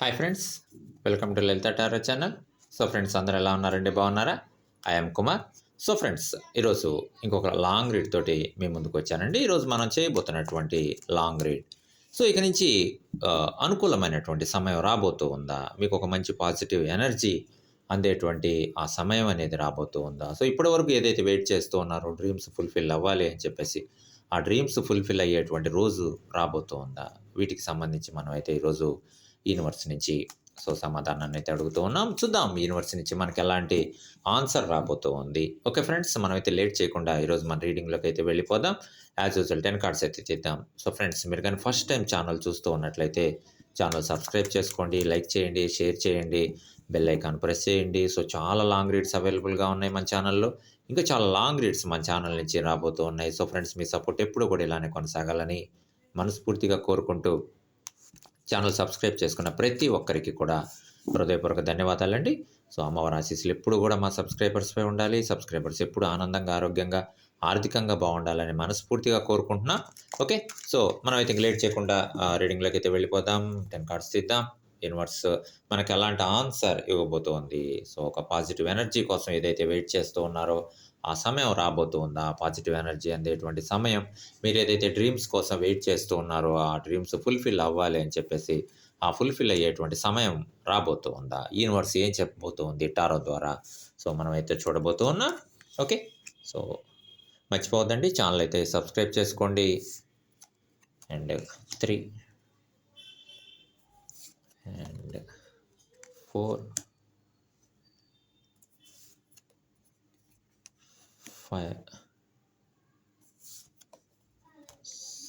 Hi friends welcome to Lalitha tarot channel so friends అందరూ ఎలా ఉన్నారండి? బాగున్నారా? ఐఎమ్ కుమార్ సో ఫ్రెండ్స్ ఈరోజు ఇంకొక లాంగ్ రీడ్ తోటి మీ ముందుకు వచ్చానండి. ఈరోజు మనం చేయబోతున్నటువంటి లాంగ్ రీడ్ సో ఇక నుంచి అనుకూలమైనటువంటి సమయం రాబోతూ ఉందా? మీకు ఒక మంచి పాజిటివ్ ఎనర్జీ అందేటువంటి ఆ సమయం అనేది రాబోతూ ఉందా? సో ఇప్పటి వరకు ఏదైతే వెయిట్ చేస్తూ ఉన్నారో డ్రీమ్స్ ఫుల్ఫిల్ అవ్వాలి అని చెప్పేసి ఆ డ్రీమ్స్ ఫుల్ఫిల్ అయ్యేటువంటి రోజు రాబోతూ ఉందా? వీటికి సంబంధించి మనం అయితే ఈరోజు యూనివర్స్ నుంచి. సో సమాధానాన్ని అయితే అడుగుతూ ఉన్నాం. చూద్దాం యూనివర్స్ నుంచి మనకి ఎలాంటి ఆన్సర్ రాబోతూ ఉంది. ఓకే ఫ్రెండ్స్ మనం అయితే లేట్ చేయకుండా ఈరోజు మన రీడింగ్లోకి అయితే వెళ్ళిపోదాం. యాజ్ యూజువల్ టెన్ కార్డ్స్ అయితే తీద్దాం. సో ఫ్రెండ్స్ మీరు కానీ ఫస్ట్ టైం ఛానల్ చూస్తూ ఉన్నట్లయితే ఛానల్ సబ్స్క్రైబ్ చేసుకోండి లైక్ చేయండి షేర్ చేయండి బెల్ ఐకాన్ ప్రెస్ చేయండి. సో చాలా లాంగ్ రీడ్స్ అవైలబుల్గా ఉన్నాయి మన ఛానల్లో. ఇంకా చాలా లాంగ్ రీడ్స్ మన ఛానల్ నుంచి రాబోతూ ఉన్నాయి. సో ఫ్రెండ్స్ మీ సపోర్ట్ ఎప్పుడూ కూడా ఇలానే కొనసాగాలని మనస్ఫూర్తిగా కోరుకుంటూ ఛానల్ సబ్స్క్రైబ్ చేసుకున్న ప్రతి ఒక్కరికి కూడా హృదయపూర్వక ధన్యవాదాలండి. సో అమ్మవారి ఆశీస్సులు ఎప్పుడు కూడా మా సబ్స్క్రైబర్స్పై ఉండాలి. సబ్స్క్రైబర్స్ ఎప్పుడు ఆనందంగా ఆరోగ్యంగా ఆర్థికంగా బాగుండాలని మనస్ఫూర్తిగా కోరుకుంటున్నా. ఓకే? సో మనం అయితే ఇంక లేట్ చేయకుండా రీడింగ్లోకి అయితే వెళ్ళిపోదాం. టెన్ కార్డ్స్ తీద్దాం. యూనివర్స్ మనకి ఎలాంటి ఆన్సర్ ఇవ్వబోతోంది. సో ఒక పాజిటివ్ ఎనర్జీ కోసం ఏదైతే వెయిట్ చేస్తూ ఉన్నారో ఆ సమయం రాబోతూ ఉందా పాజిటివ్ ఎనర్జీ అందేటువంటి సమయం. మీరు ఏదైతే డ్రీమ్స్ కోసం వెయిట్ చేస్తూ ఉన్నారో ఆ డ్రీమ్స్ ఫుల్ఫిల్ అవ్వాలి అని చెప్పేసి ఆ ఫుల్ఫిల్ అయ్యేటువంటి సమయం రాబోతూ ఉందా యూనివర్స్ ఏం చెప్పబోతూ ఉంది టారో ద్వారా? సో మనం అయితే చూడబోతూ ఉన్నా ఓకే? సో మర్చిపోవద్దండి ఛానల్ అయితే సబ్స్క్రైబ్ చేసుకోండి. And three and four five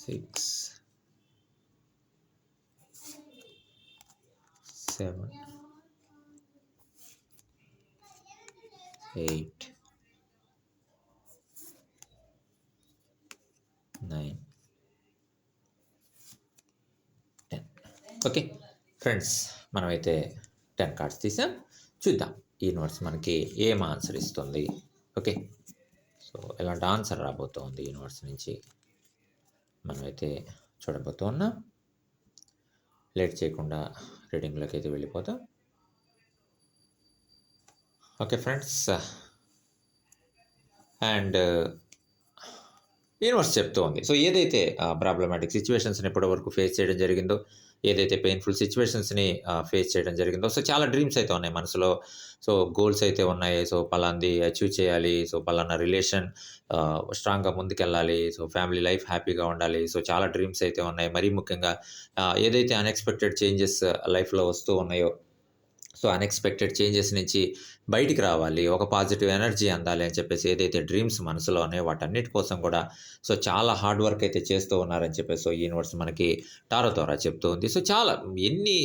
six seven eight nine ten okay friends మనమైతే టెన్ కార్డ్స్ తీసాం. చూద్దాం. ఈ నోట్స్ మనకి ఏం ఆన్సర్ ఇస్తుంది? ఓకే సో ఎలాంటి ఆన్సర్ రాబోతోంది యూనివర్స్ నుంచి. మనమైతే చూడబోతూ ఉన్నాం. లేట్ చేయకుండా రీడింగ్లోకి అయితే వెళ్ళిపోతాం ఓకే ఫ్రెండ్స్. అండ్ యూనివర్స్ చెప్తూ ఉంది. సో ఏదైతే ప్రాబ్లమాటిక్ సిచ్యువేషన్స్ని ఇప్పటివరకు ఫేస్ చేయడం జరిగిందో ఏదైతే పెయిన్ఫుల్ సిచ్యువేషన్స్ని ఫేస్ చేయడం జరిగిందో. సో చాలా డ్రీమ్స్ అయితే ఉన్నాయి మనసులో. సో గోల్స్ అయితే ఉన్నాయి. సో పలాంది అచీవ్ చేయాలి. సో పలానా రిలేషన్ స్ట్రాంగ్గా ముందుకెళ్ళాలి. సో ఫ్యామిలీ లైఫ్ హ్యాపీగా ఉండాలి. సో చాలా డ్రీమ్స్ అయితే ఉన్నాయి. మరీ ముఖ్యంగా ఏదైతే అన్ఎక్స్పెక్టెడ్ చేంజెస్ లైఫ్లో వస్తూ ఉన్నాయో సో అన్ఎక్స్పెక్టెడ్ చేంజెస్ నుంచి బయటికి రావాలి ఒక పాజిటివ్ ఎనర్జీ అందాలి అని చెప్పేసి ఏదైతే డ్రీమ్స్ మనసులో ఉన్నాయో వాటన్నిటి కోసం కూడా సో చాలా హార్డ్ వర్క్ అయితే చేస్తూ ఉన్నారని చెప్పేసి సో యూనివర్స్ మనకి టారో ద్వారా చెప్తూ ఉంది. సో చాలా ఎన్ని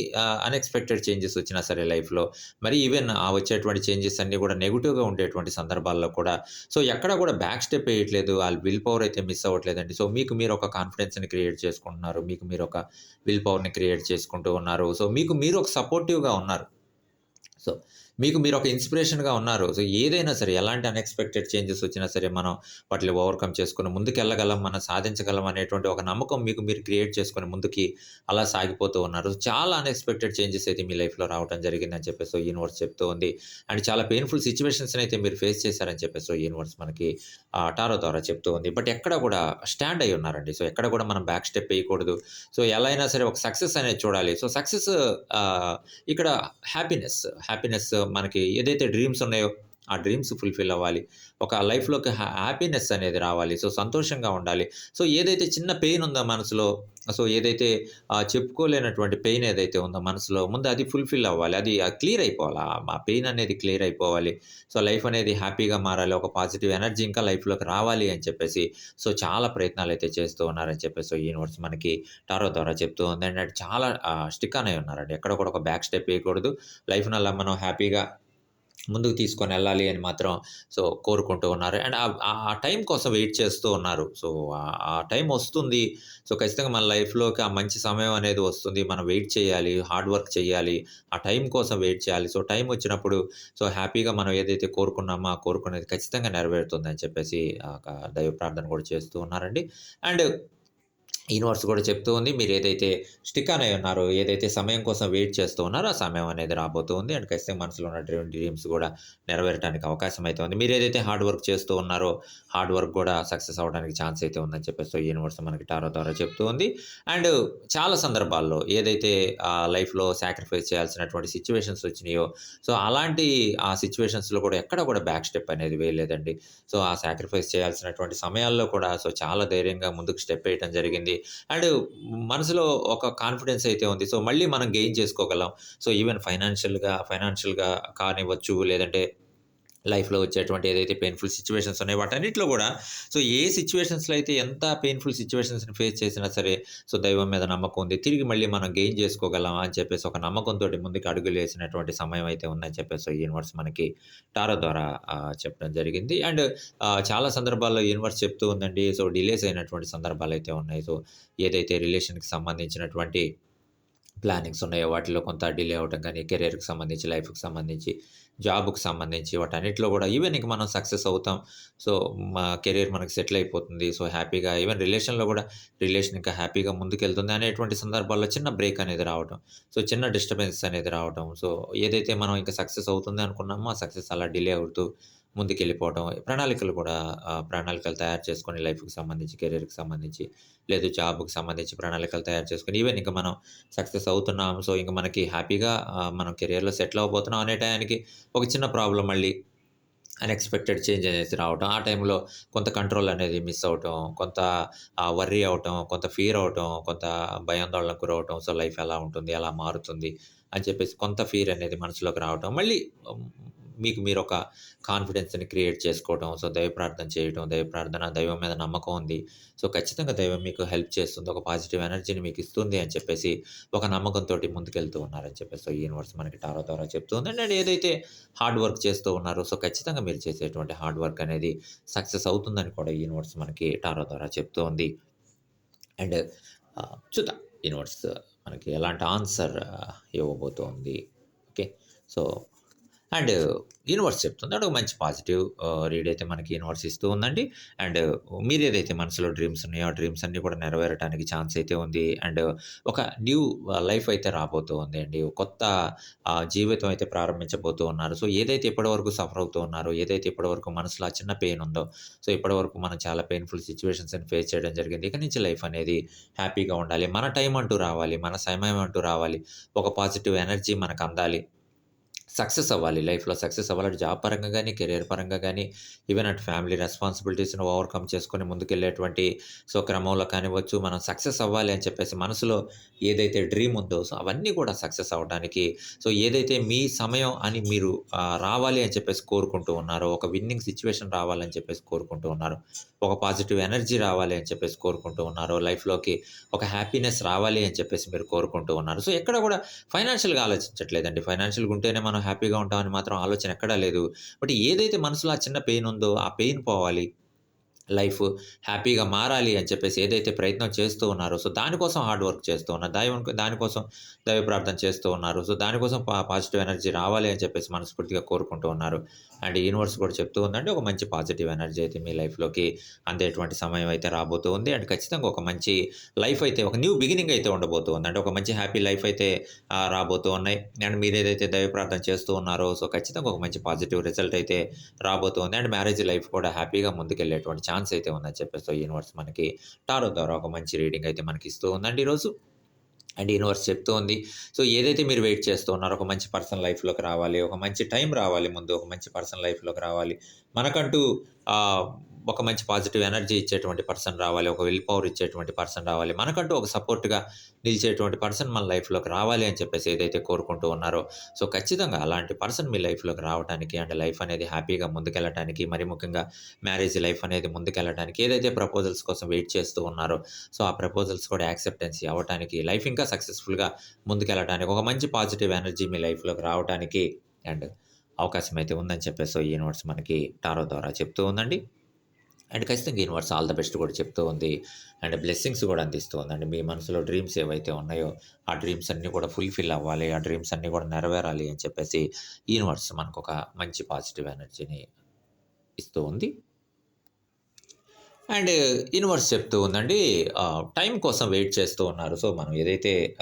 అన్ఎక్స్పెక్టెడ్ చేంజెస్ వచ్చినా సరే లైఫ్లో మరి ఈవెన్ ఆ వచ్చేటువంటి చేంజెస్ అన్నీ కూడా నెగిటివ్గా ఉండేటువంటి సందర్భాల్లో కూడా సో ఎక్కడ కూడా బ్యాక్ స్టెప్ వేయట్లేదు వాళ్ళ విల్ పవర్ అయితే మిస్ అవ్వట్లేదండి. సో మీకు మీరు ఒక కాన్ఫిడెన్స్ని క్రియేట్ చేసుకుంటున్నారు మీకు మీరు ఒక విల్ పవర్ని క్రియేట్ చేసుకుంటూ ఉన్నారు. సో మీకు మీరు ఒక సపోర్టివ్గా ఉన్నారు. సో మీకు మీరు ఒక ఇన్స్పిరేషన్గా ఉన్నారు. సో ఏదైనా సరే ఎలాంటి అన్ఎక్స్పెక్టెడ్ చేంజెస్ వచ్చినా సరే మనం వాటిని ఓవర్కమ్ చేసుకుని ముందుకెళ్ళగలం మనం సాధించగలం అనేటువంటి ఒక నమ్మకం మీకు మీరు క్రియేట్ చేసుకుని ముందుకి అలా సాగిపోతూ ఉన్నారు. చాలా అన్ఎక్స్పెక్టెడ్ చేంజెస్ అయితే మీ లైఫ్లో రావడం జరిగిందని చెప్పేసి యూనివర్స్ చెప్తూ ఉంది. అండ్ చాలా పెయిన్ఫుల్ సిచ్యువేషన్స్ని అయితే మీరు ఫేస్ చేశారని చెప్పేసి యూనివర్స్ మనకి టారో ద్వారా చెప్తూ ఉంది. బట్ ఎక్కడ కూడా స్టాండ్ అయి ఉన్నారండి. సో ఎక్కడ కూడా మనం బ్యాక్ స్టెప్ వేయకూడదు. సో ఎలా అయినా సరే ఒక సక్సెస్ అనేది చూడాలి. సో సక్సెస్ ఇక్కడ హ్యాపీనెస్ హ్యాపీనెస్ మనకి ఏదైతే డ్రీమ్స్ ఉన్నాయో ఆ డ్రీమ్స్ ఫుల్ఫిల్ అవ్వాలి. ఒక లైఫ్లోకి హ్యాపీనెస్ అనేది రావాలి. సో సంతోషంగా ఉండాలి. సో ఏదైతే చిన్న పెయిన్ ఉందో మనసులో సో ఏదైతే చెప్పుకోలేనటువంటి పెయిన్ ఏదైతే ఉందో మనసులో ముందు అది ఫుల్ఫిల్ అవ్వాలి. అది క్లియర్ అయిపోవాలి. ఆ- పెయిన్ అనేది క్లియర్ అయిపోవాలి. సో లైఫ్ అనేది హ్యాపీగా మారాలి. ఒక పాజిటివ్ ఎనర్జీ ఇంకా లైఫ్లోకి రావాలి అని చెప్పేసి సో చాలా ప్రయత్నాలు అయితే చేస్తూ ఉన్నారని చెప్పేసి సో యూనివర్స్ మనకి టారో ద్వారా చెప్తూ ఉంది. అండ్ చాలా స్టిక్ అనే ఉన్నారండి. ఎక్కడ కూడా ఒక బ్యాక్ స్టెప్ వేయకూడదు. లైఫ్ని అలా మనం హ్యాపీగా ముందుకు తీసుకొని వెళ్ళాలి అని మాత్రం సో కోరుకుంటూ ఉన్నారు. అండ్ ఆ- ఆ టైం కోసం వెయిట్ చేస్తూ ఉన్నారు. సో ఆ- టైం వస్తుంది. సో ఖచ్చితంగా మన లైఫ్లోకి ఆ మంచి సమయం అనేది వస్తుంది. మనం వెయిట్ చేయాలి హార్డ్ వర్క్ చేయాలి ఆ టైం కోసం వెయిట్ చేయాలి. సో టైం వచ్చినప్పుడు సో హ్యాపీగా మనం ఏదైతే కోరుకున్నామో ఆ కోరుకునేది ఖచ్చితంగా నెరవేరుతుంది అని చెప్పేసి ఒక దైవ ప్రార్థన కూడా చేస్తూ ఉన్నారండి. అండ్ యూనివర్స్ కూడా చెప్తూ ఉంది. మీరు ఏదైతే స్టిక్ అనే ఉన్నారో ఏదైతే సమయం కోసం వెయిట్ చేస్తూ ఉన్నారో ఆ సమయం అనేది రాబోతూ ఉంది. అండ్ ఖచ్చితంగా మనసులో ఉన్న డ్రీమ్ డ్రీమ్స్ కూడా నెరవేరడానికి అవకాశం అయితే ఉంది. మీరు ఏదైతే హార్డ్ వర్క్ చేస్తూ ఉన్నారో హార్డ్ వర్క్ కూడా సక్సెస్ అవ్వడానికి ఛాన్స్ అయితే ఉందని చెప్పేసి యూనివర్స్ మనకి టారో ద్వారా చెప్తూ ఉంది. అండ్ చాలా సందర్భాల్లో ఏదైతే లైఫ్లో సాక్రిఫైస్ చేయాల్సినటువంటి సిచ్యువేషన్స్ వచ్చినాయో సో అలాంటి ఆ సిచ్యువేషన్స్లో కూడా ఎక్కడ కూడా బ్యాక్ స్టెప్ అనేది వేయలేదండి. సో ఆ సాక్రిఫైస్ చేయాల్సినటువంటి సమయాల్లో కూడా సో చాలా ధైర్యంగా ముందుకు స్టెప్ వేయటం జరిగింది. అండ్ మనసులో ఒక కాన్ఫిడెన్స్ అయితే ఉంది. సో మళ్ళీ మనం గెయిన్ చేసుకోగలం. సో ఈవెన్ ఫైనాన్షియల్గా ఫైనాన్షియల్గా కానివ్వచ్చు లేదంటే లైఫ్లో వచ్చేటువంటి ఏదైతే పెయిన్ఫుల్ సిచ్యువేషన్స్ ఉన్నాయో వాటన్నిటిలో కూడా సో ఏ సిచ్యువేషన్స్లో అయితే ఎంత పెయిన్ఫుల్ సిచ్యువేషన్స్ని ఫేస్ చేసినా సరే సో దైవం మీద నమ్మకం ఉంది. తిరిగి మళ్ళీ మనం గెయిన్ చేసుకోగలం అని చెప్పేసి ఒక నమ్మకంతో ముందుకు అడుగులు వేసినటువంటి సమయం అయితే ఉందని చెప్పేసి యూనివర్స్ మనకి టారో ద్వారా చెప్పడం జరిగింది. అండ్ చాలా సందర్భాల్లో యూనివర్స్ చెప్తూ ఉందండి. సో డిలేస్ అయినటువంటి సందర్భాలు అయితే ఉన్నాయి. సో ఏదైతే రిలేషన్కి సంబంధించినటువంటి ప్లానింగ్స్ ఉన్నాయో? వాటిలో కొంత డిలే అవ్వటం కానీ కెరీర్కి సంబంధించి లైఫ్కి సంబంధించి జాబ్కి సంబంధించి వాటన్నిటిలో కూడా ఈవెన్ ఇంక మనం సక్సెస్ అవుతాం. సో మా కెరీర్ మనకి సెటిల్ అయిపోతుంది. సో హ్యాపీగా ఈవెన్ రిలేషన్లో కూడా రిలేషన్ ఇంకా హ్యాపీగా ముందుకెళ్తుంది అనేటువంటి సందర్భాల్లో చిన్న బ్రేక్ అనేది రావటం. సో చిన్న డిస్టర్బెన్స్ అనేది రావటం. సో ఏదైతే మనం ఇంకా సక్సెస్ అవుతుంది అనుకున్నామో ఆ సక్సెస్ అలా డిలే అవుతూ ముందుకెళ్ళిపోవడం ప్రణాళికలు కూడా ప్రణాళికలు తయారు చేసుకొని లైఫ్కి సంబంధించి కెరీర్కి సంబంధించి లేదు జాబ్కి సంబంధించి ప్రణాళికలు తయారు చేసుకొని ఈవెన్ ఇంకా మనం సక్సెస్ అవుతున్నాం సో ఇంకా మనకి హ్యాపీగా మనం కెరియర్లో సెటిల్ అవ్వబోతున్నాం అనే టయానికి ఒక చిన్న ప్రాబ్లం మళ్ళీ అన్ఎక్స్పెక్టెడ్ చేంజ్ అనేది రావటం ఆ టైంలో కొంత కంట్రోల్ అనేది మిస్ అవటం కొంత వర్రీ అవటం కొంత ఫీర్ అవటం కొంత భయాందోళనకు గురవటం సో లైఫ్ ఎలా ఉంటుంది ఎలా మారుతుంది అని చెప్పేసి కొంత ఫీర్ అనేది మనసులోకి రావటం మళ్ళీ మీకు మీరు ఒక కాన్ఫిడెన్స్ని క్రియేట్ చేసుకోవడం సో దైవ ప్రార్థన చేయడం దైవ ప్రార్థన దైవం మీద నమ్మకం ఉంది. సో ఖచ్చితంగా దైవం మీకు హెల్ప్ చేస్తుంది ఒక పాజిటివ్ ఎనర్జీని మీకు ఇస్తుంది అని చెప్పేసి ఒక నమ్మకంతో ముందుకెళ్తూ ఉన్నారని చెప్పేసి ఈ యూనివర్స్ మనకి టారో ద్వారా చెప్తుంది అండ్ ఏదైతే హార్డ్ వర్క్ చేస్తూ ఉన్నారో సో ఖచ్చితంగా మీరు చేసేటువంటి హార్డ్ వర్క్ అనేది సక్సెస్ అవుతుందని కూడా ఈ యూనివర్స్ మనకి టారో ద్వారా చెప్తూ ఉంది. అండ్ చూద్దాం. యూనివర్స్ మనకి ఎలాంటి ఆన్సర్ ఇవ్వబోతోంది. ఓకే. సో అండ్ యూనివర్స్ చెప్తుంది. అంటే ఒక మంచి పాజిటివ్ రీడ్ అయితే మనకి యూనివర్స్ ఇస్తూ ఉందండి. అండ్ మీరు ఏదైతే మనసులో డ్రీమ్స్ ఉన్నాయో ఆ డ్రీమ్స్ అన్నీ కూడా నెరవేరడానికి ఛాన్స్ అయితే ఉంది. అండ్ ఒక న్యూ లైఫ్ అయితే రాబోతూ ఉంది అండి. కొత్త జీవితం అయితే ప్రారంభించబోతూ ఉన్నారు. సో ఏదైతే ఇప్పటివరకు సఫర్ అవుతూ ఉన్నారో ఏదైతే ఇప్పటివరకు మనసులో చిన్న పెయిన్ ఉందో సో ఇప్పటివరకు మనం చాలా పెయిన్ఫుల్ సిచ్యువేషన్స్ని ఫేస్ చేయడం జరిగింది. ఇక నుంచి లైఫ్ అనేది హ్యాపీగా ఉండాలి. మన టైం అంటూ రావాలి. మన సమయం అంటూ రావాలి. ఒక పాజిటివ్ ఎనర్జీ మనకు అందాలి. సక్సెస్ అవ్వాలి. లైఫ్లో సక్సెస్ అవ్వాలి అటు జాబ్ పరంగా కానీ కెరీర్ పరంగా కానీ ఈవెన్ అటు ఫ్యామిలీ రెస్పాన్సిబిలిటీస్ని ఓవర్కమ్ చేసుకొని ముందుకెళ్ళేటువంటి సో క్రమంలో కానివ్వచ్చు మనం సక్సెస్ అవ్వాలి అని చెప్పేసి మనసులో ఏదైతే డ్రీమ్ ఉందో సో అవన్నీ కూడా సక్సెస్ అవ్వడానికి సో ఏదైతే మీ సమయం అని మీరు రావాలి అని చెప్పేసి కోరుకుంటూ ఉన్నారో ఒక విన్నింగ్ సిచ్యువేషన్ రావాలని చెప్పేసి కోరుకుంటూ ఉన్నారు ఒక పాజిటివ్ ఎనర్జీ రావాలి అని చెప్పేసి కోరుకుంటూ ఉన్నారు లైఫ్లోకి ఒక హ్యాపీనెస్ రావాలి అని చెప్పేసి మీరు కోరుకుంటూ ఉన్నారు. సో ఎక్కడ కూడా ఫైనాన్షియల్గా ఆలోచించట్లేదండి. ఫైనాన్షియల్గా ఉంటేనే మనం హ్యాపీగా ఉంటామని మాత్రం ఆలోచన ఎక్కడా లేదు. బట్ ఏదైతే మనసులో ఆ చిన్న పెయిన్ ఉందో ఆ పెయిన్ పోవాలి. లైఫ్ హ్యాపీగా మారాలి అని చెప్పేసి ఏదైతే ప్రయత్నం చేస్తూ ఉన్నారో సో దానికోసం హార్డ్ వర్క్ చేస్తూ ఉన్నారు దైవం దానికోసం దైవ ప్రార్థన చేస్తూ ఉన్నారు. సో దానికోసం పా పాజిటివ్ ఎనర్జీ రావాలి అని చెప్పేసి మనస్ఫూర్తిగా కోరుకుంటూ ఉన్నారు. అండ్ యూనివర్స్ కూడా చెప్తూ ఉందండి ఒక మంచి పాజిటివ్ ఎనర్జీ అయితే మీ లైఫ్లోకి అందేటువంటి సమయం అయితే రాబోతూ ఉంది. అండ్ ఖచ్చితంగా ఒక మంచి లైఫ్ అయితే ఒక న్యూ బిగినింగ్ అయితే ఉండబోతూ ఉంది. అంటే ఒక మంచి హ్యాపీ లైఫ్ అయితే రాబోతూ ఉన్నాయి. అండ్ మీరు ఏదైతే దైవ ప్రార్థన చేస్తూ ఉన్నారో సో ఖచ్చితంగా ఒక మంచి పాజిటివ్ రిజల్ట్ అయితే రాబోతుంది అండ్ మ్యారేజ్ లైఫ్ కూడా హ్యాపీగా ముందుకెళ్ళేటువంటి ఛాన్స్ అయితే ఉందని చెప్పేసి యూనివర్స్ మనకి టారో ద్వారా ఒక మంచి రీడింగ్ అయితే మనకి ఇస్తూ ఉందండి ఈరోజు. అండ్ యూనివర్స్ చెప్తూ ఉంది. సో ఏదైతే మీరు వెయిట్ చేస్తూ ఉన్నారో ఒక మంచి పర్సన్ లైఫ్లోకి రావాలి ఒక మంచి టైం రావాలి ముందు ఒక మంచి పర్సన్ లైఫ్లోకి రావాలి మనకంటూ ఒక మంచి పాజిటివ్ ఎనర్జీ ఇచ్చేటువంటి పర్సన్ రావాలి ఒక విల్ పవర్ ఇచ్చేటువంటి పర్సన్ రావాలి మనకంటూ ఒక సపోర్ట్గా నిలిచేటువంటి పర్సన్ మన లైఫ్లోకి రావాలి అని చెప్పేసి ఏదైతే కోరుకుంటూ ఉన్నారో సో ఖచ్చితంగా అలాంటి పర్సన్ మీ లైఫ్లోకి రావడానికి అండ్ లైఫ్ అనేది హ్యాపీగా ముందుకెళ్ళడానికి మరి ముఖ్యంగా మ్యారేజ్ లైఫ్ అనేది ముందుకెళ్ళడానికి ఏదైతే ప్రపోజల్స్ కోసం వెయిట్ చేస్తూ ఉన్నారో సో ఆ ప్రపోజల్స్ కూడా యాక్సెప్టెన్సీ అవ్వడానికి లైఫ్ ఇంకా సక్సెస్ఫుల్గా ముందుకెళ్ళడానికి ఒక మంచి పాజిటివ్ ఎనర్జీ మీ లైఫ్లోకి రావడానికి అండ్ అవకాశం అయితే ఉందని చెప్పేసి ఈ యూనివర్స్ మనకి టారో ద్వారా చెప్తూ ఉందండి. అండ్ ఖచ్చితంగా యూనివర్స్ ఆల్ ద బెస్ట్ కూడా చెప్తూ ఉంది. అండ్ బ్లెస్సింగ్స్ కూడా అందిస్తూ ఉందండి మీ మనసులో డ్రీమ్స్ ఏవైతే ఉన్నాయో ఆ డ్రీమ్స్ అన్నీ కూడా ఫుల్ఫిల్ అవ్వాలి. ఆ డ్రీమ్స్ అన్నీ కూడా నెరవేరాలి అని చెప్పేసి యూనివర్స్ మనకు ఒక మంచి పాజిటివ్ ఎనర్జీని ఇస్తూ ఉంది. అండ్ యూనివర్స్ చెప్తూ ఉందండి. టైం కోసం వెయిట్ చేస్తూ ఉన్నారు. సో, మనం ఏదైతే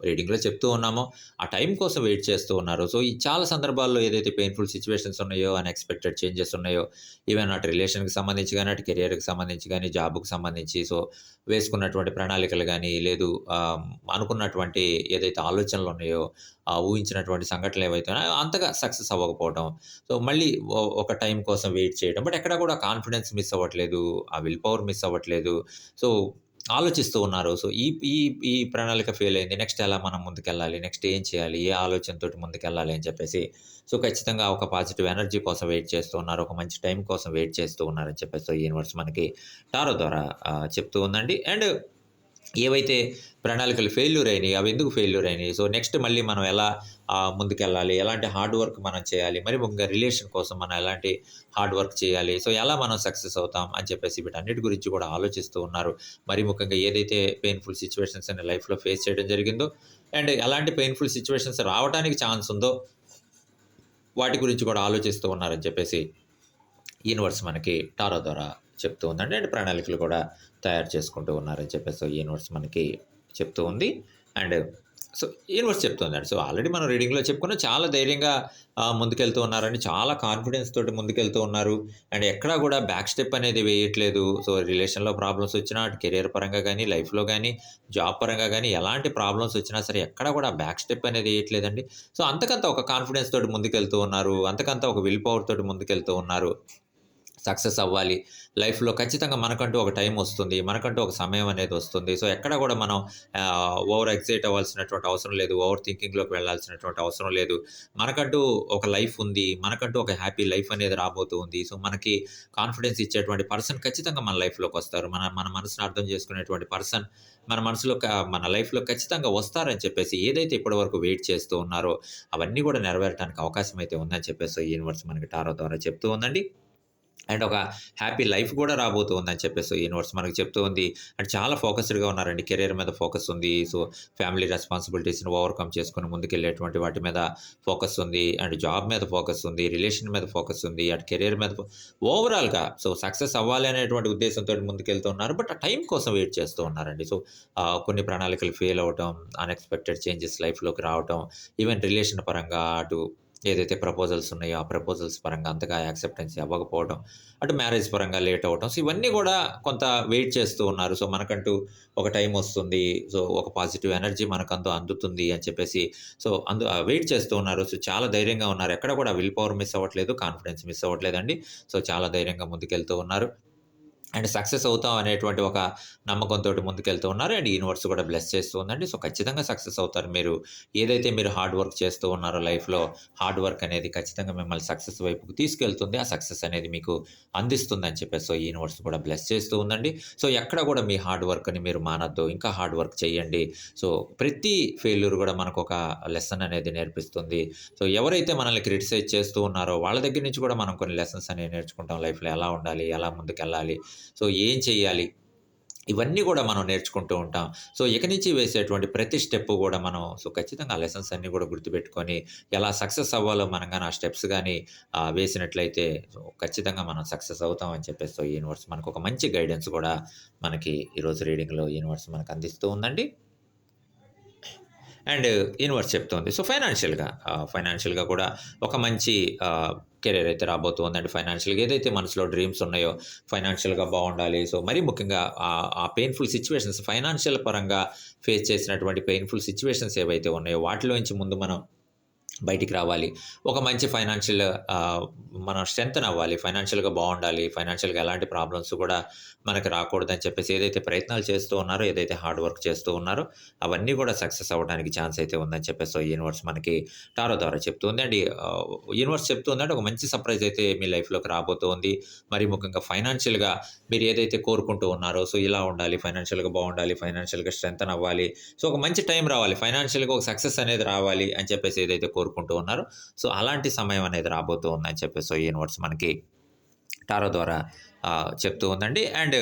రీడింగ్‌లో చెప్తూ ఉన్నామో, ఆ టైం కోసం వెయిట్ చేస్తూ ఉన్నారు. సో, ఈ చాలా సందర్భాల్లో ఏదైతే పెయిన్‌ఫుల్ సిచ్యువేషన్స్ ఉన్నాయో, అన్‌ఎక్స్‌పెక్టెడ్ చేంజెస్ ఉన్నాయో, ఈవెన్ అటు రిలేషన్‌కి సంబంధించి కానీ అటు కెరియర్‌కి సంబంధించి కానీ జాబ్‌కి సంబంధించి సో, వేసుకున్నటువంటి ప్రణాళికలు కానీ లేదు అనుకున్నటువంటి ఏదైతే ఆలోచనలు ఉన్నాయో, ఊహించినటువంటి సంఘటనలు ఏవైతే ఉన్నాయో, అంతగా సక్సెస్ అవ్వకపోవడం సో, మళ్ళీ ఒక టైం కోసం వెయిట్ చేయడం. బట్ ఎక్కడ కూడా కాన్ఫిడెన్స్ మిస్ అవ్వట్లేదు. ఆ విల్ పవర్ మిస్ అవ్వట్లేదు. సో, ఆలోచిస్తూ ఉన్నారు. సో, ఈ ఈ ఈ ప్రణాళిక ఫెయిల్ అయింది. నెక్స్ట్ ఎలా మనం ముందుకెళ్ళాలి? నెక్స్ట్ ఏం చేయాలి? ఏ ఆలోచనతోటి ముందుకెళ్ళాలి అని చెప్పేసి, సో, ఖచ్చితంగా ఒక పాజిటివ్ ఎనర్జీ కోసం వెయిట్ చేస్తూ ఉన్నారు. ఒక మంచి టైం కోసం వెయిట్ చేస్తూ ఉన్నారని చెప్పేసి, సో, యూనివర్స్ మనకి టారో ద్వారా చెప్తూ ఉందండి. అండ్ ఏవైతే ప్రణాళికలు ఫెయిల్యూర్ అయినాయి, అవి ఎందుకు ఫెయిల్యూర్ అయినాయి? సో, నెక్స్ట్ మళ్ళీ మనం ఎలా ముందుకెళ్ళాలి? ఎలాంటి హార్డ్ వర్క్ మనం చేయాలి? మరి ముఖ్యంగా రిలేషన్ కోసం మనం ఎలాంటి హార్డ్ వర్క్ చేయాలి? సో, ఎలా మనం సక్సెస్ అవుతాం? అని చెప్పేసి వీటన్నిటి గురించి కూడా ఆలోచిస్తూ ఉన్నారు. మరి ముఖ్యంగా ఏదైతే పెయిన్‌ఫుల్ సిచ్యువేషన్స్ అని లైఫ్‌లో ఫేస్ చేయడం జరిగిందో, అండ్ ఎలాంటి పెయిన్‌ఫుల్ సిచ్యువేషన్స్ రావటానికి ఛాన్స్ ఉందో, వాటి గురించి కూడా ఆలోచిస్తూ ఉన్నారని చెప్పేసి, యూనివర్స్ మనకి టారో ద్వారా చెప్తూ ఉందండి. అండ్ ప్రణాళికలు కూడా తయారు చేసుకుంటూ ఉన్నారని చెప్పేసి, సో, యూనివర్స్ మనకి చెప్తూ ఉంది. అండ్ సో, యూనివర్స్ చెప్తుందండి. సో, ఆల్రెడీ మనం రీడింగ్‌లో చెప్పుకున్నాం. చాలా ధైర్యంగా ముందుకెళ్తూ ఉన్నారండి. చాలా కాన్ఫిడెన్స్ తోటి ముందుకెళ్తూ ఉన్నారు. అండ్ ఎక్కడా కూడా బ్యాక్ స్టెప్ అనేది వేయట్లేదు. సో, రిలేషన్‌లో ప్రాబ్లమ్స్ వచ్చినా, అటు కెరియర్ పరంగా కానీ లైఫ్‌లో కానీ జాబ్ పరంగా కానీ ఎలాంటి ప్రాబ్లమ్స్ వచ్చినా సరే, ఎక్కడా కూడా బ్యాక్ స్టెప్ అనేది వేయట్లేదండి. సో, అంతకంత ఒక కాన్ఫిడెన్స్ తోటి ముందుకెళ్తూ ఉన్నారు. అంతకంత ఒక విల్ పవర్ తోటి ముందుకెళ్తూ ఉన్నారు. సక్సెస్ అవ్వాలి. లైఫ్‌లో ఖచ్చితంగా మనకంటూ ఒక టైం వస్తుంది. మనకంటూ ఒక సమయం అనేది వస్తుంది. సో, ఎక్కడ కూడా మనం ఓవర్ ఎగ్జైట్ అవ్వాల్సినటువంటి అవసరం లేదు. ఓవర్ థింకింగ్‌లోకి వెళ్ళాల్సినటువంటి అవసరం లేదు. మనకంటూ ఒక లైఫ్ ఉంది. మనకంటూ ఒక హ్యాపీ లైఫ్ అనేది రాబోతూ ఉంది. సో, మనకి కాన్ఫిడెన్స్ ఇచ్చేటువంటి పర్సన్ ఖచ్చితంగా మన లైఫ్‌లోకి వస్తారు. మన మన మనసుని అర్థం చేసుకునేటువంటి పర్సన్ మన మనసులో మన లైఫ్‌లో ఖచ్చితంగా వస్తారని చెప్పేసి, ఏదైతే ఇప్పటివరకు వెయిట్ చేస్తూ ఉన్నారో, అవన్నీ కూడా నెరవేరటానికి అవకాశం అయితే ఉందని చెప్పేసి, యూనివర్స్ మనకి టారో ద్వారా చెప్తూ ఉందండి. అండ్ ఒక హ్యాపీ లైఫ్ కూడా రాబోతూ ఉందని చెప్పేసి, యూనివర్స్ మనకు చెప్తూ ఉంది. అండ్ చాలా ఫోకస్డ్‌గా ఉన్నారండి. కెరియర్ మీద ఫోకస్ ఉంది. సో, ఫ్యామిలీ రెస్పాన్సిబిలిటీస్‌ని ఓవర్‌కమ్ చేసుకుని ముందుకెళ్ళేటువంటి వాటి మీద ఫోకస్ ఉంది. అండ్ జాబ్ మీద ఫోకస్ ఉంది. రిలేషన్ మీద ఫోకస్ ఉంది. అండ్ కెరియర్ మీద ఓవరాల్‌గా సో, సక్సెస్ అవ్వాలి అనేటువంటి ఉద్దేశంతో ముందుకెళ్తూ ఉన్నారు. బట్ ఆ టైం కోసం వెయిట్ చేస్తూ ఉన్నారండి. సో, కొన్ని ప్రణాళికలు ఫెయిల్ అవ్వటం, అన్‌ఎక్స్‌పెక్టెడ్ చేంజెస్ లైఫ్‌లోకి రావటం, ఈవెన్ రిలేషన్ పరంగా అటు ఏదైతే ప్రపోజల్స్ ఉన్నాయో, ఆ ప్రపోజల్స్ పరంగా అంతగా యాక్సెప్టెన్సీ అవ్వకపోవడం, అటు మ్యారేజ్ పరంగా లేట్ అవ్వటం. సో, ఇవన్నీ కూడా కొంత వెయిట్ చేస్తూ ఉన్నారు. సో, మనకంటూ ఒక టైం వస్తుంది. సో, ఒక పాజిటివ్ ఎనర్జీ మనకంతా అందుతుంది అని చెప్పేసి, సో, అందు వెయిట్ చేస్తూ ఉన్నారు. సో, చాలా ధైర్యంగా ఉన్నారు. ఎక్కడ కూడా విల్ పవర్ మిస్ అవ్వట్లేదు. కాన్ఫిడెన్స్ మిస్ అవ్వట్లేదండి. సో, చాలా ధైర్యంగా ముందుకెళ్తూ ఉన్నారు. అండ్ సక్సెస్ అవుతాం అనేటువంటి ఒక నమ్మకంతో ముందుకెళ్తూ ఉన్నారు. అండ్ యూనివర్స్ కూడా బ్లెస్ చేస్తూ ఉందండి. సో, ఖచ్చితంగా సక్సెస్ అవుతారు మీరు. ఏదైతే మీరు హార్డ్ వర్క్ చేస్తూ ఉన్నారో లైఫ్‌లో, హార్డ్ వర్క్ అనేది ఖచ్చితంగా మిమ్మల్ని సక్సెస్ వైపుకు తీసుకెళ్తుంది. ఆ సక్సెస్ అనేది మీకు అందిస్తుందని చెప్పేసి, సో, యూనివర్స్ కూడా బ్లెస్ చేస్తూ ఉందండి. సో, ఎక్కడ కూడా మీ హార్డ్ వర్క్‌ని మీరు మానద్దు ఇంకా హార్డ్ వర్క్ చేయండి. సో, ప్రతి ఫెయిల్యూర్ కూడా మనకు ఒక లెసన్ అనేది నేర్పిస్తుంది. సో, ఎవరైతే మనల్ని క్రిటిసైజ్ చేస్తూ ఉన్నారో, వాళ్ళ దగ్గర నుంచి కూడా మనం కొన్ని లెసన్స్ అనేవి నేర్చుకుంటాం. లైఫ్‌లో ఎలా ఉండాలి? ఎలా ముందుకెళ్ళాలి? సో, ఏం చేయాలి? ఇవన్నీ కూడా మనం నేర్చుకుంటూ ఉంటాం. సో, ఇక నుంచి వేసేటువంటి ప్రతి స్టెప్ కూడా మనం సో, ఖచ్చితంగా లెసన్స్ అన్నీ కూడా గుర్తుపెట్టుకొని, ఎలా సక్సెస్ అవ్వాలో మనం కానీ ఆ స్టెప్స్ కానీ వేసినట్లయితే సో, ఖచ్చితంగా మనం సక్సెస్ అవుతాం అని చెప్పేసి, సో, యూనివర్స్ మనకు ఒక మంచి గైడెన్స్ కూడా మనకి ఈరోజు రీడింగ్‌లో యూనివర్స్ మనకు అందిస్తూ ఉందండి. అండ్ యూనివర్స్ చెప్తోంది. సో, ఫైనాన్షియల్‌గా ఫైనాన్షియల్‌గా కూడా ఒక మంచి కెరీర్ కెరియర్ అయితే రాబోతూ అండ్ ఫైనాన్షియల్‌గా ఏదైతే మనసులో డ్రీమ్స్ ఉన్నాయో, ఫైనాన్షియల్‌గా బాగుండాలి సో, మరీ ముఖ్యంగా ఆ పెయిన్‌ఫుల్ సిచ్యువేషన్స్ ఫైనాన్షియల్ పరంగా ఫేస్ చేసినటువంటి పెయిన్‌ఫుల్ సిచ్యువేషన్స్ ఏవైతే ఉన్నాయో, వాటిలోంచి ముందు మనం బయటికి రావాలి. ఒక మంచి ఫైనాన్షియల్ మనం స్ట్రెంథెన్ అవ్వాలి. ఫైనాన్షియల్‌గా బాగుండాలి ఫైనాన్షియల్‌గా ఎలాంటి ప్రాబ్లమ్స్ కూడా మనకు రాకూడదని చెప్పేసి, ఏదైతే ప్రయత్నాలు చేస్తూ ఉన్నారో, ఏదైతే హార్డ్ వర్క్ చేస్తూ ఉన్నారో, అవన్నీ కూడా సక్సెస్ అవ్వడానికి ఛాన్స్ అయితే ఉందని చెప్పేసి, యూనివర్స్ మనకి టారో ద్వారా చెప్తుంది. అండ్ ఆహ్, యూనివర్స్ చెప్తుందంటే ఒక మంచి సర్ప్రైజ్ అయితే మీ లైఫ్‌లోకి రాబోతోంది మరి ముఖ్యంగా ఫైనాన్షియల్‌గా మీరు ఏదైతే కోరుకుంటూ ఉన్నారో, సో, ఇలా ఉండాలి, ఫైనాన్షియల్‌గా బాగుండాలి ఫైనాన్షియల్‌గా స్ట్రెంగ్త్ అవ్వాలి. సో, ఒక మంచి టైం రావాలి. ఫైనాన్షియల్‌గా ఒక సక్సెస్ అనేది రావాలి అని చెప్పేసి ఏదైతే కోరుకుంటూ ఉన్నారో, సో, అలాంటి సమయం అనేది రాబోతూ ఉందని చెప్పేసి, సో, యూనివర్స్ మనకి టారో ద్వారా చెప్తూ ఉందండి. అండ్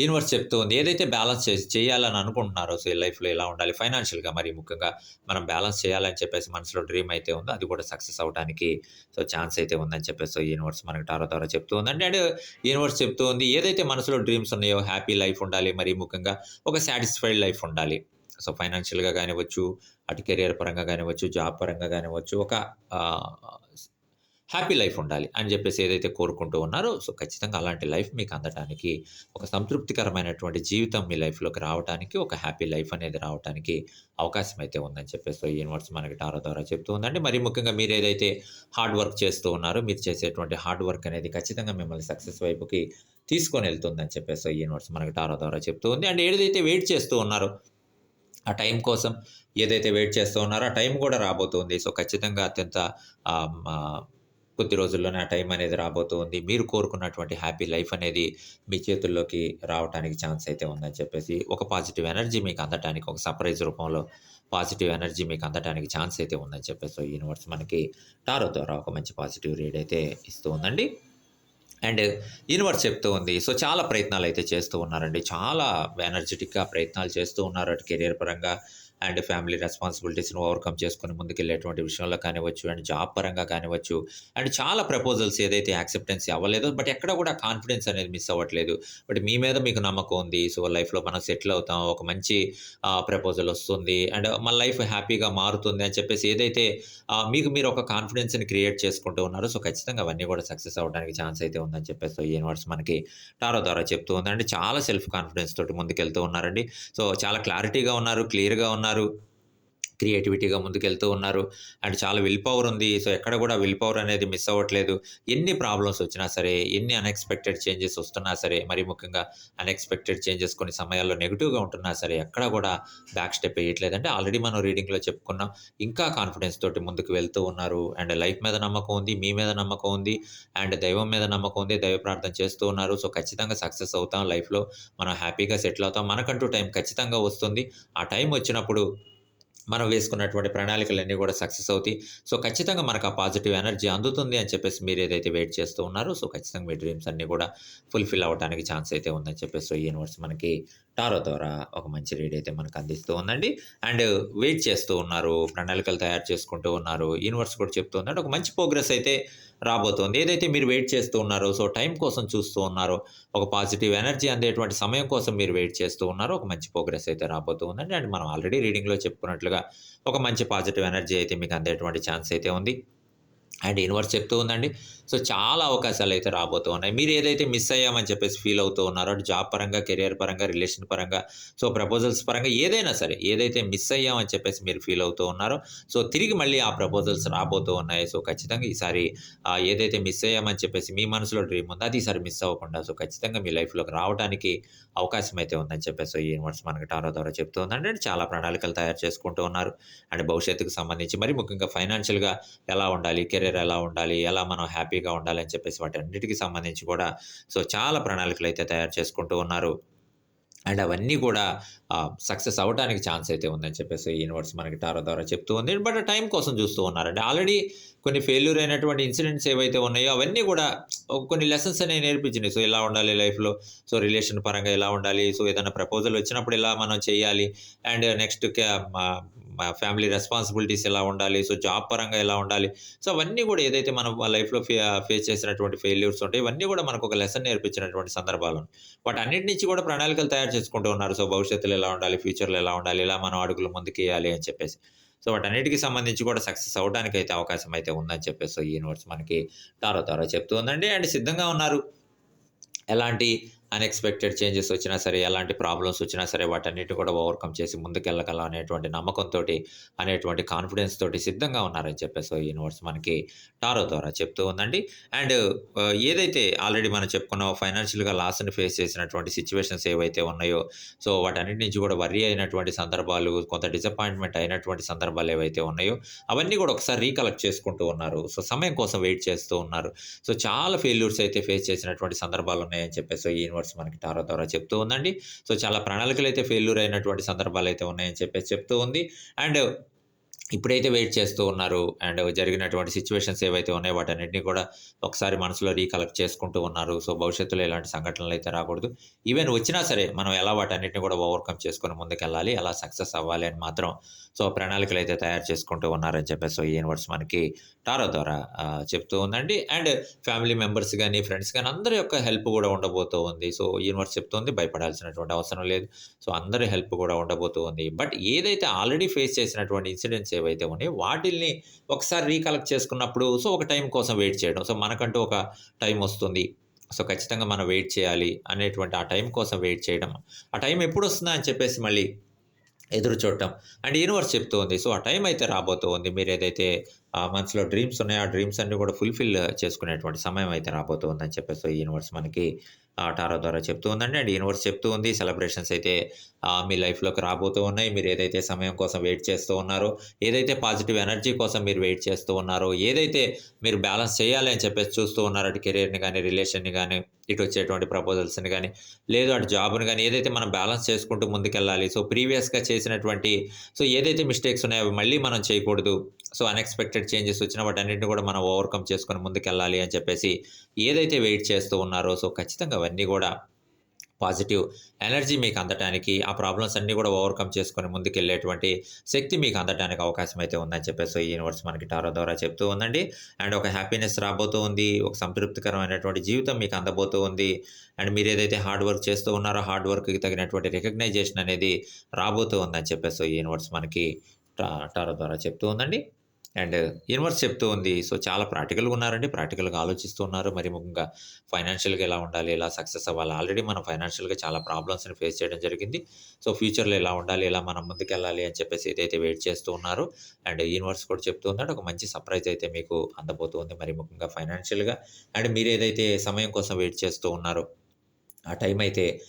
యూనివర్స్ చెప్తూ ఉంది. ఏదైతే బ్యాలెన్స్ చేసి చేయాలని అనుకుంటున్నారో సో, ఈ లైఫ్‌లో ఎలా ఉండాలి. ఫైనాన్షియల్‌గా మరి ముఖ్యంగా మనం బ్యాలెన్స్ చేయాలని చెప్పేసి మనసులో డ్రీమ్ అయితే ఉందో, అది కూడా సక్సెస్ అవ్వటానికి సో, ఛాన్స్ అయితే ఉందని చెప్పేసి సో, యూనివర్స్ మనకి టారో ద్వారా చెప్తూ ఉందండి. అండ్ యూనివర్స్ చెప్తూ ఉంది. ఏదైతే మనసులో డ్రీమ్స్ ఉన్నాయో హ్యాపీ లైఫ్ ఉండాలి. మరి ముఖ్యంగా ఒక సాటిస్ఫైడ్ లైఫ్ ఉండాలి. సో, ఫైనాన్షియల్‌గా గానివ్వచ్చు, అటు కెరియర్ పరంగా కానివ్వచ్చు జాబ్ పరంగా కానివ్వచ్చు ఒక హ్యాపీ లైఫ్ ఉండాలి అని చెప్పేసి ఏదైతే కోరుకుంటూ ఉన్నారో, సో, ఖచ్చితంగా అలాంటి లైఫ్ మీకు అందటానికి, ఒక సంతృప్తికరమైనటువంటి జీవితం మీ లైఫ్‌లోకి రావటానికి, ఒక హ్యాపీ లైఫ్ అనేది రావటానికి అవకాశం అయితే ఉందని చెప్పేసి ఈ యూనివర్స్ మనకి టారో ద్వారా చెప్తూ ఉందండి. మరి ముఖ్యంగా మీరు ఏదైతే హార్డ్ వర్క్ చేస్తూ ఉన్నారో, మీరు చేసేటువంటి హార్డ్ వర్క్ అనేది ఖచ్చితంగా మిమ్మల్ని సక్సెస్ వైపుకి తీసుకొని వెళ్తుందని చెప్పేసి ఈ యూనివర్స్ మనకి టారో ద్వారా చెప్తూ ఉంది. అండ్ ఏదైతే వెయిట్ చేస్తూ ఉన్నారో, ఆ టైం కోసం ఏదైతే వెయిట్ చేస్తూ ఉన్నారో, ఆ టైం కూడా రాబోతుంది. సో, ఖచ్చితంగా అత్యంత కొద్ది రోజుల్లోనే ఆ టైం అనేది రాబోతుంది మీరు కోరుకున్నటువంటి హ్యాపీ లైఫ్ అనేది మీ చేతుల్లోకి రావటానికి ఛాన్స్ అయితే ఉందని చెప్పేసి, ఒక పాజిటివ్ ఎనర్జీ మీకు అందటానికి, ఒక సర్ప్రైజ్ రూపంలో పాజిటివ్ ఎనర్జీ మీకు అందటానికి ఛాన్స్ అయితే ఉందని చెప్పేసి సో, యూనివర్స్ మనకి టారో ద్వారా ఒక మంచి పాజిటివ్ రీడ్ అయితే ఇస్తూ ఉందండి. అండ్ యూనివర్స్ చెప్తూ ఉంది. సో, చాలా ప్రయత్నాలు అయితే చేస్తూ ఉన్నారండి. చాలా ఎనర్జిటిక్‌గా ప్రయత్నాలు చేస్తూ ఉన్నారు. అటు కెరియర్ పరంగా అండ్ ఫ్యామిలీ రెస్పాన్సిబిలిటీస్‌ని ఓవర్‌కమ్ చేసుకుని ముందుకెళ్ళేటువంటి విషయంలో కానివచ్చు అండ్ జాబ్ పరంగా కానివ్వచ్చు, అండ్ చాలా ప్రపోజల్స్ ఏదైతే యాక్సెప్టెన్స్ అవ్వలేదో, బట్ ఎక్కడ కూడా కాన్ఫిడెన్స్ అనేది మిస్ అవ్వట్లేదు. బట్ మీ మీద మీకు నమ్మకం ఉంది. సో, లైఫ్‌లో మనం సెటిల్ అవుతాం. ఒక మంచి ప్రపోజల్ వస్తుంది. అండ్ మన లైఫ్ హ్యాపీగా మారుతుంది అని చెప్పేసి ఏదైతే మీకు మీరు ఒక కాన్ఫిడెన్స్‌ని క్రియేట్ చేసుకుంటూ ఉన్నారో, సో, ఖచ్చితంగా అవన్నీ కూడా సక్సెస్ అవ్వడానికి ఛాన్స్ అయితే ఉందని చెప్పేసి సో, యూనివర్స్ మనకి టారో ద్వారా చెప్తూ ఉందండి. చాలా సెల్ఫ్ కాన్ఫిడెన్స్ తోటి ముందుకెళ్తూ ఉన్నారండి. సో, చాలా క్లారిటీగా ఉన్నారు. క్లియర్‌గా ఉన్నారు. baru. క్రియేటివిటీగా ముందుకెళ్తూ ఉన్నారు. అండ్ చాలా విల్ పవర్ ఉంది. సో, ఎక్కడ కూడా విల్ పవర్ అనేది మిస్ అవ్వట్లేదు. ఎన్ని ప్రాబ్లమ్స్ వచ్చినా సరే, ఎన్ని అన్‌ఎక్స్‌పెక్టెడ్ చేంజెస్ వస్తున్నా సరే, మరి ముఖ్యంగా అన్‌ఎక్స్‌పెక్టెడ్ చేంజెస్ కొన్ని సమయాల్లో నెగిటివ్గా ఉంటున్నా సరే, ఎక్కడ కూడా బ్యాక్ స్టెప్ వేయట్లేదు అంటే ఆల్రెడీ మనం రీడింగ్‌లో చెప్పుకున్నాం. ఇంకా కాన్ఫిడెన్స్ తోటి ముందుకు వెళ్తూ ఉన్నారు. అండ్ లైఫ్ మీద నమ్మకం ఉంది. మీ మీద నమ్మకం ఉంది. అండ్ దైవం మీద నమ్మకం ఉంది. దైవ ప్రార్థన చేస్తూ ఉన్నారు. సో, ఖచ్చితంగా సక్సెస్ అవుతాం లైఫ్‌లో. మనం హ్యాపీగా సెటిల్ అవుతాం. మనకంటూ టైం ఖచ్చితంగా వస్తుంది. ఆ టైం వచ్చినప్పుడు మనం వేసుకున్నటువంటి ప్రణాళికలన్నీ కూడా సక్సెస్ అవుతాయి. సో, ఖచ్చితంగా మనకు ఆ పాజిటివ్ ఎనర్జీ అందుతుంది అని చెప్పేసి మీరు ఏదైతే వెయిట్ చేస్తూ ఉన్నారో, సో, ఖచ్చితంగా మీ డ్రీమ్స్ అన్నీ కూడా ఫుల్‌ఫిల్ అవ్వటానికి ఛాన్స్ అయితే ఉందని చెప్పేసి సో, యూనివర్స్ మనకి టారో ద్వారా ఒక మంచి రీడ్ అయితే మనకు అందిస్తూ ఉందండి. అండ్ వెయిట్ చేస్తూ ఉన్నారు. ప్రణాళికలు తయారు చేసుకుంటూ ఉన్నారు. యూనివర్స్ కూడా చెప్తూ ఉందండి ఒక మంచి ప్రోగ్రెస్ అయితే రాబోతోంది. ఏదైతే మీరు వెయిట్ చేస్తూ ఉన్నారో, సో, టైం కోసం చూస్తూ ఉన్నారో, ఒక పాజిటివ్ ఎనర్జీ అందేటువంటి సమయం కోసం మీరు వెయిట్ చేస్తూ ఉన్నారో, ఒక మంచి ప్రోగ్రెస్ అయితే రాబోతూ ఉందండి. అండ్ మనం ఆల్రెడీ రీడింగ్‌లో చెప్పుకున్నట్లుగా ఒక మంచి పాజిటివ్ ఎనర్జీ అయితే మీకు అందేటువంటి ఛాన్స్ అయితే ఉంది. అండ్ యూనివర్స్ చెప్తూ ఉందండి. సో, చాలా అవకాశాలు అయితే రాబోతూ ఉన్నాయి. మీరు ఏదైతే మిస్ అయ్యామని చెప్పేసి ఫీల్ అవుతూ ఉన్నారో, అటు జాబ్ పరంగా, కెరియర్ పరంగా, రిలేషన్ పరంగా, సో, ప్రపోజల్స్ పరంగా ఏదైనా సరే, ఏదైతే మిస్ అయ్యామని చెప్పేసి మీరు ఫీల్ అవుతూ ఉన్నారో, సో, తిరిగి మళ్ళీ ఆ ప్రపోజల్స్ రాబోతూ ఉన్నాయి. సో, ఖచ్చితంగా ఈసారి ఏదైతే మిస్ అయ్యామని చెప్పేసి మీ మనసులో డ్రీమ్ ఉందో, అది ఈసారి మిస్ అవ్వకుండా సో, ఖచ్చితంగా మీ లైఫ్‌లోకి రావటానికి అవకాశం అయితే ఉందని చెప్పేసి ఈ యూనివర్స్ మనకి టారో ద్వారా చెప్తూ ఉందండి. అండ్ చాలా ప్రణాళికలు తయారు చేసుకుంటూ ఉన్నారు. అండ్ భవిష్యత్తుకు సంబంధించి మరి ముఖ్యంగా ఫైనాన్షియల్‌గా ఎలా ఉండాలి, కెరియర్ ఎలా ఉండాలి, ఎలా మనం హ్యాపీగా ఉండాలి అని చెప్పేసి వాటన్నిటికి సంబంధించి కూడా సో, చాలా ప్రణాళికలు అయితే తయారు చేసుకుంటూ ఉన్నారు. అండ్ అవన్నీ కూడా సక్సెస్ అవ్వటానికి ఛాన్స్ అయితే ఉందని చెప్పేసి యూనివర్స్ మనకి టారో ద్వారా చెప్తూ ఉంది. బట్ టైం కోసం చూస్తూ ఉన్నారంటే ఆల్రెడీ కొన్ని ఫెయిల్యూర్ అయినటువంటి ఇన్సిడెంట్స్ ఏవైతే ఉన్నాయో, అవన్నీ కూడా కొన్ని లెసన్స్ అనేవి నేర్పించినాయి. సో, ఇలా ఉండాలి లైఫ్‌లో. సో, రిలేషన్ పరంగా ఎలా ఉండాలి. సో, ఏదైనా ప్రపోజల్ వచ్చినప్పుడు ఎలా మనం చేయాలి. అండ్ నెక్స్ట్ మా ఫ్యామిలీ రెస్పాన్సిబిలిటీస్ ఎలా ఉండాలి. సో, జాబ్ పరంగా ఎలా ఉండాలి. సో, అవన్నీ కూడా ఏదైతే మనం లైఫ్‌లో ఫే ఫేస్ చేసినటువంటి ఫెయిల్యూర్స్ ఉంటాయి ఇవన్నీ కూడా మనకు ఒక లెసన్ నేర్పించినటువంటి సందర్భాలు. వాటన్నిటి నుంచి కూడా ప్రణాళికలు తయారు చేసుకుంటూ ఉన్నారు. సో, భవిష్యత్తులో ఎలా ఉండాలి, ఫ్యూచర్‌లో ఎలా ఉండాలి, ఎలా మనం అడుగులు ముందుకేయాలి అని చెప్పేసి. సో, వాటన్నిటికి సంబంధించి కూడా సక్సెస్ అవ్వడానికైతే అవకాశం అయితే ఉందని చెప్పేసి సో, యూనివర్స్ మనకి టారో తారో చెప్తూ ఉందండి. అండ్ సిద్ధంగా ఉన్నారు. ఎలాంటి అన్‌ఎక్స్‌పెక్టెడ్ చేంజెస్ వచ్చినా సరే, ఎలాంటి ప్రాబ్లమ్స్ వచ్చినా సరే, వాటన్నిటిని కూడా ఓవర్‌కమ్ చేసి ముందుకెళ్ళగలం అనేటువంటి నమ్మకంతోటి, అనేటువంటి కాన్ఫిడెన్స్ తోటి సిద్ధంగా ఉన్నారని చెప్పేసి యూనివర్స్ మనకి టారో ద్వారా చెప్తూ ఉందండి. అండ్ uh, ఏదైతే ఆల్రెడీ మనం చెప్పుకున్న ఫైనాన్షియల్‌గా లాస్‌ని ఫేస్ చేసినటువంటి సిచ్యువేషన్స్ ఏవైతే ఉన్నాయో, సో, వాటన్నిటి నుంచి కూడా వర్రీ అయినటువంటి సందర్భాలు, కొంత డిసప్పాయింట్‌మెంట్ అయినటువంటి సందర్భాలు ఏవైతే ఉన్నాయో, అవన్నీ కూడా ఒకసారి రీకలెక్ట్ చేసుకుంటూ ఉన్నారు. సో, సమయం కోసం వెయిట్ చేస్తూ ఉన్నారు. సో, చాలా ఫెయిల్యూర్స్ అయితే ఫేస్ చేసినటువంటి సందర్భాలు ఉన్నాయని చెప్పేసి యూనివర్స్ యూనివర్స్ మనకి టారో ద్వారా చెప్తూ ఉందండి. సో, చాలా ప్రణాళికలు అయితే ఫెయిల్యూర్ అయినటువంటి సందర్భాలు అయితే ఉన్నాయని చెప్పేసి చెప్తూ ఉంది. అండ్ ఇప్పుడైతే వెయిట్ చేస్తూ ఉన్నారు. అండ్ జరిగినటువంటి సిచ్యువేషన్స్ ఏవైతే ఉన్నాయో వాటన్నిటిని కూడా ఒకసారి మనసులో రీకలెక్ట్ చేసుకుంటూ ఉన్నారు. సో భవిష్యత్తులో ఇలాంటి సంఘటనలు అయితే రాకూడదు. ఈవెన్ వచ్చినా సరే మనం ఎలా వాటన్నిటిని కూడా ఓవర్కమ్ చేసుకొని ముందుకెళ్ళాలి. ఎలా సక్సెస్ అవ్వాలి అని మాత్రం సో ప్రణాళికలు అయితే తయారు చేసుకుంటూ ఉన్నారని చెప్పేసి సో ఈ యూనివర్స్ మనకి టారో ద్వారా చెప్తూ ఉందండి. అండ్ ఫ్యామిలీ మెంబర్స్ కానీ ఫ్రెండ్స్ కానీ అందరి యొక్క హెల్ప్ కూడా ఉండబోతూ ఉంది. సో యూనివర్స్ చెప్తుంది. భయపడాల్సినటువంటి అవసరం లేదు. సో అందరి హెల్ప్ కూడా ఉండబోతూ ఉంది. బట్ ఏదైతే ఆల్రెడీ ఫేస్ చేసినటువంటి ఇన్సిడెంట్స్ ఏవైతే ఉన్నాయో వాటిల్ని ఒకసారి రీకలెక్ట్ చేసుకున్నప్పుడు సో ఒక టైం కోసం వెయిట్ చేయడం. సో మనకంటూ ఒక టైం వస్తుంది. సో ఖచ్చితంగా మనం వెయిట్ చేయాలి అనేటువంటి ఆ టైం కోసం వెయిట్ చేయడం. ఆ టైం ఎప్పుడు వస్తుందా అని చెప్పేసి మళ్ళీ ఎదురు చూడటం. అండ్ యూనివర్స్ చెప్తూ ఉంది. సో ఆ టైం అయితే రాబోతూ ఉంది. మీరు ఏదైతే మనసులో డ్రీమ్స్ ఉన్నాయో ఆ డ్రీమ్స్ అన్నీ కూడా ఫుల్ఫిల్ చేసుకునేటువంటి సమయం అయితే రాబోతూ ఉందని చెప్పేసి యూనివర్స్ మనకి ఆ టారో ద్వారా చెప్తూ ఉందండి. అండ్ యూనివర్స్ చెప్తూ ఉంది. సెలబ్రేషన్స్ అయితే మీ లైఫ్లోకి రాబోతూ ఉన్నాయి. మీరు ఏదైతే సమయం కోసం వెయిట్ చేస్తూ ఉన్నారో ఏదైతే పాజిటివ్ ఎనర్జీ కోసం మీరు వెయిట్ చేస్తూ ఉన్నారో ఏదైతే మీరు బ్యాలెన్స్ చేయాలి అని చెప్పేసి చూస్తూ ఉన్నారో అటు కెరీర్ని కానీ రిలేషన్ని కానీ ఇటు వచ్చేటువంటి ప్రపోజల్స్ని కానీ లేదు అటు జాబ్ని కానీ ఏదైతే మనం బ్యాలెన్స్ చేసుకుంటూ ముందుకెళ్ళాలి. సో ప్రీవియస్గా చేసినటువంటి సో ఏదైతే మిస్టేక్స్ ఉన్నాయో అవి మళ్ళీ మనం చేయకూడదు. సో అన్ఎక్స్పెక్టెడ్ చేంజెస్ వచ్చిన వాటన్నింటిని కూడా మనం ఓవర్కమ్ చేసుకొని ముందుకెళ్ళాలి అని చెప్పేసి ఏదైతే వెయిట్ చేస్తూ ఉన్నారో సో ఖచ్చితంగా అవన్నీ కూడా పాజిటివ్ ఎనర్జీ మీకు అందటానికి ఆ ప్రాబ్లమ్స్ అన్నీ కూడా ఓవర్కమ్ చేసుకొని ముందుకెళ్ళేటువంటి శక్తి మీకు అందటానికి అవకాశం అయితే ఉందని చెప్పేసి ఈ యూనివర్స్ మనకి టారో ద్వారా చెప్తూ ఉందండి. అండ్ ఒక హ్యాపీనెస్ రాబోతూ ఉంది. ఒక సంతృప్తికరమైనటువంటి జీవితం మీకు అందబోతూ ఉంది. అండ్ మీరు ఏదైతే హార్డ్ వర్క్ చేస్తూ ఉన్నారో హార్డ్ వర్క్కి తగినటువంటి రికగ్నైజేషన్ అనేది రాబోతూ ఉందని చెప్పేసి ఈ యూనివర్స్ మనకి టారో ద్వారా చెప్తూ ఉందండి. అండ్ యూనివర్స్ చెప్తూ ఉంది. సో చాలా ప్రాక్టికల్గా ఉన్నారండి. ప్రాక్టికల్గా ఆలోచిస్తూ ఉన్నారు. మరి ముఖ్యంగా ఫైనాన్షియల్గా ఎలా ఉండాలి? ఎలా సక్సెస్ అవ్వాలి? ఆల్రెడీ మనం ఫైనాన్షియల్గా చాలా ప్రాబ్లమ్స్ని ఫేస్ చేయడం జరిగింది. సో ఫ్యూచర్లో ఎలా ఉండాలి? ఎలా మనం ముందుకెళ్ళాలి? అని చెప్పేసి ఏదైతే వెయిట్ చేస్తూ ఉన్నారో అండ్ యూనివర్స్ కూడా చెప్తూ ఉన్నాడు. ఒక మంచి సర్ప్రైజ్ అయితే మీకు అందబోతుంది మరి ముఖ్యంగా ఫైనాన్షియల్గా. అండ్ మీరు ఏదైతే సమయం కోసం వెయిట్ చేస్తూ ఉన్నారో ఆ టైం అయితే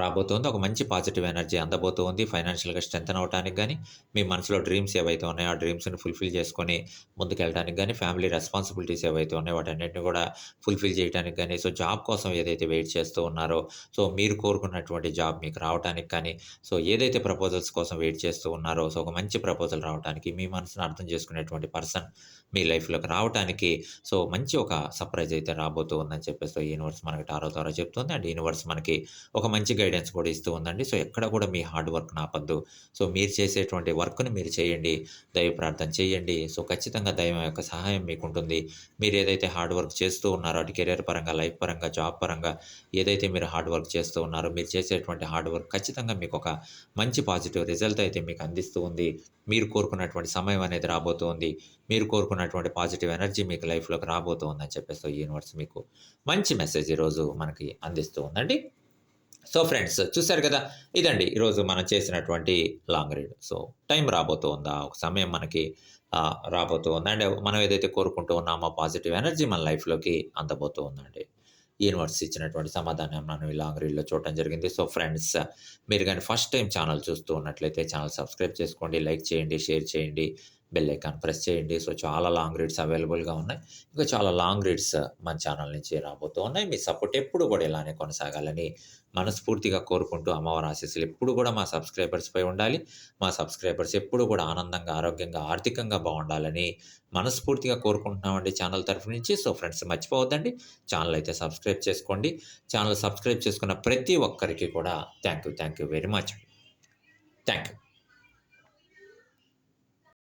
రాబోతోంది. ఒక మంచి పాజిటివ్ ఎనర్జీ అందబోతోంది. ఫైనాన్షియల్గా స్ట్రెంత్ అవడానికి కానీ మీ మనసులో డ్రీమ్స్ ఏవైతే ఉన్నాయో ఆ డ్రీమ్స్ని ఫుల్ఫిల్ చేసుకొని ముందుకెళ్ళడానికి కానీ ఫ్యామిలీ రెస్పాన్సిబిలిటీస్ ఏవైతే ఉన్నాయో వాటన్నిటిని కూడా ఫుల్ఫిల్ చేయడానికి కానీ సో జాబ్ కోసం ఏదైతే వెయిట్ చేస్తూ ఉన్నారో సో మీరు కోరుకున్నటువంటి జాబ్ మీకు రావడానికి కానీ సో ఏదైతే ప్రపోజల్స్ కోసం వెయిట్ చేస్తూ ఉన్నారో సో ఒక మంచి ప్రపోజల్ రావడానికి మీ మనసును అర్థం చేసుకునేటువంటి పర్సన్ మీ లైఫ్లోకి రావడానికి సో మంచి ఒక సర్ప్రైజ్ అయితే రాబోతూ ఉందని చెప్పేసి సో యూనివర్స్ మనకి టారో ద్వారా చెప్తుంది. అండ్ యూనివర్స్ మనకి ఒక మంచి గైడెన్స్ కూడా ఇస్తూ ఉందండి. సో ఎక్కడ కూడా మీ హార్డ్ వర్క్ నాపద్దు. సో మీరు చేసేటువంటి వర్క్ని మీరు చేయండి. దైవ ప్రార్థన చేయండి. సో ఖచ్చితంగా దైవం యొక్క సహాయం మీకు ఉంటుంది. మీరు ఏదైతే హార్డ్ వర్క్ చేస్తూ ఉన్నారో అటు కెరీర్ పరంగా లైఫ్ పరంగా జాబ్ పరంగా ఏదైతే మీరు హార్డ్ వర్క్ చేస్తూ ఉన్నారో మీరు చేసేటువంటి హార్డ్ వర్క్ ఖచ్చితంగా మీకు ఒక మంచి పాజిటివ్ రిజల్ట్ అయితే మీకు అందిస్తూ ఉంది. మీరు కోరుకున్నటువంటి సమయం అనేది రాబోతుంది మీరు కోరుకున్నటువంటి పాజిటివ్ ఎనర్జీ మీకు లైఫ్లోకి రాబోతుందని చెప్పేసి యూనివర్స్ మీకు మంచి మెసేజ్ ఈరోజు మనకి అందిస్తూ ఉందండి. సో ఫ్రెండ్స్ చూశారు కదా? ఇదండి ఈరోజు మనం చేసినటువంటి లాంగ్ రీడ్ సో టైం రాబోతూ ఉందా ఒక సమయం మనకి ఆ, రాబోతూ ఉంది మనం ఏదైతే కోరుకుంటూ ఉన్నామో పాజిటివ్ ఎనర్జీ మన లైఫ్లోకి అందబోతూ ఉందండి యూనివర్స్ ఇచ్చినటువంటి సమాధానం మనం ఈ లాంగ్ రీల్లో చూడటం జరిగింది. సో ఫ్రెండ్స్ మీరు కానీ ఫస్ట్ టైం ఛానల్ చూస్తూ ఉన్నట్లయితే ఛానల్ సబ్స్క్రైబ్ చేసుకోండి లైక్ చేయండి షేర్ చేయండి. బెల్ ఐకాన్ ప్రెస్ చేయండి. సో చాలా లాంగ్ రీడ్స్ అవైలబుల్గా ఉన్నాయి. ఇంకా చాలా లాంగ్ రీడ్స్ మన ఛానల్ నుంచి రాబోతూ ఉన్నాయి. మీ సపోర్ట్ ఎప్పుడు కూడా ఇలానే కొనసాగాలని మనస్ఫూర్తిగా కోరుకుంటూ అమ్మవారి ఆశీస్సులు ఎప్పుడు కూడా మా సబ్స్క్రైబర్స్పై ఉండాలి. మా సబ్స్క్రైబర్స్ ఎప్పుడు కూడా ఆనందంగా ఆరోగ్యంగా ఆర్థికంగా బాగుండాలని మనస్ఫూర్తిగా కోరుకుంటున్నామండి ఛానల్ తరఫు నుంచి. సో ఫ్రెండ్స్ మర్చిపోవద్దండి. ఛానల్ అయితే సబ్స్క్రైబ్ చేసుకోండి. ఛానల్ సబ్స్క్రైబ్ చేసుకున్న ప్రతి ఒక్కరికి కూడా thank you thank you very much. Thank you.